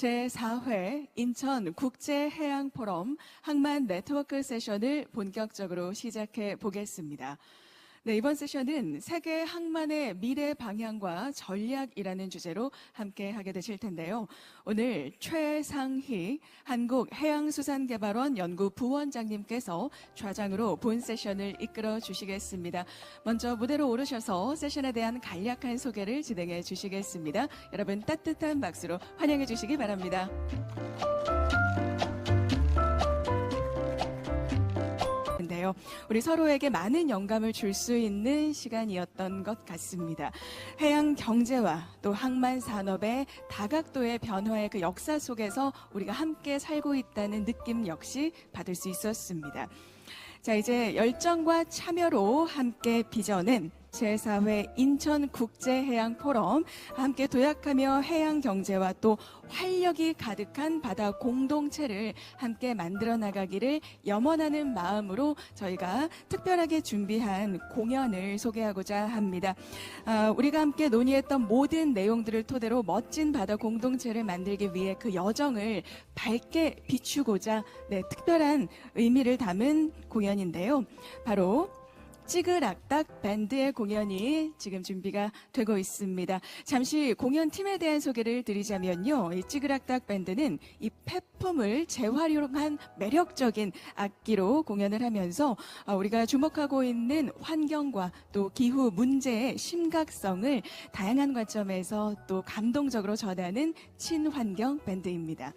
제4회 인천 국제해양포럼 항만 네트워크 세션을 본격적으로 시작해 보겠습니다. 네, 이번 세션은 세계 항만의 미래 방향과 전략이라는 주제로 함께 하게 되실 텐데요. 오늘 최상희 한국해양수산개발원 연구 부원장님께서 좌장으로 본 세션을 이끌어 주시겠습니다. 먼저 무대로 오르셔서 세션에 대한 간략한 소개를 진행해 주시겠습니다. 여러분 따뜻한 박수로 환영해 주시기 바랍니다. 우리 서로에게 많은 영감을 줄 수 있는 시간이었던 것 같습니다. 해양 경제와 또 항만 산업의 다각도의 변화의 그 역사 속에서 우리가 함께 살고 있다는 느낌 역시 받을 수 있었습니다. 자, 이제 열정과 참여로 함께 빚어낸 제4회 인천국제해양포럼 함께 도약하며 해양 경제와 또 활력이 가득한 바다 공동체를 함께 만들어 나가기를 염원하는 마음으로 저희가 특별하게 준비한 공연을 소개하고자 합니다. 아, 우리가 함께 논의했던 모든 내용들을 토대로 멋진 바다 공동체를 만들기 위해 그 여정을 밝게 비추고자 네, 특별한 의미를 담은 공연인데요. 바로 찌그락딱 밴드의 공연이 지금 준비가 되고 있습니다. 잠시 공연팀에 대한 소개를 드리자면요. 이 찌그락딱 밴드는 이 폐품을 재활용한 매력적인 악기로 공연을 하면서 어, 우리가 주목하고 있는 환경과 또 기후 문제의 심각성을 다양한 관점에서 또 감동적으로 전하는 친환경 밴드입니다.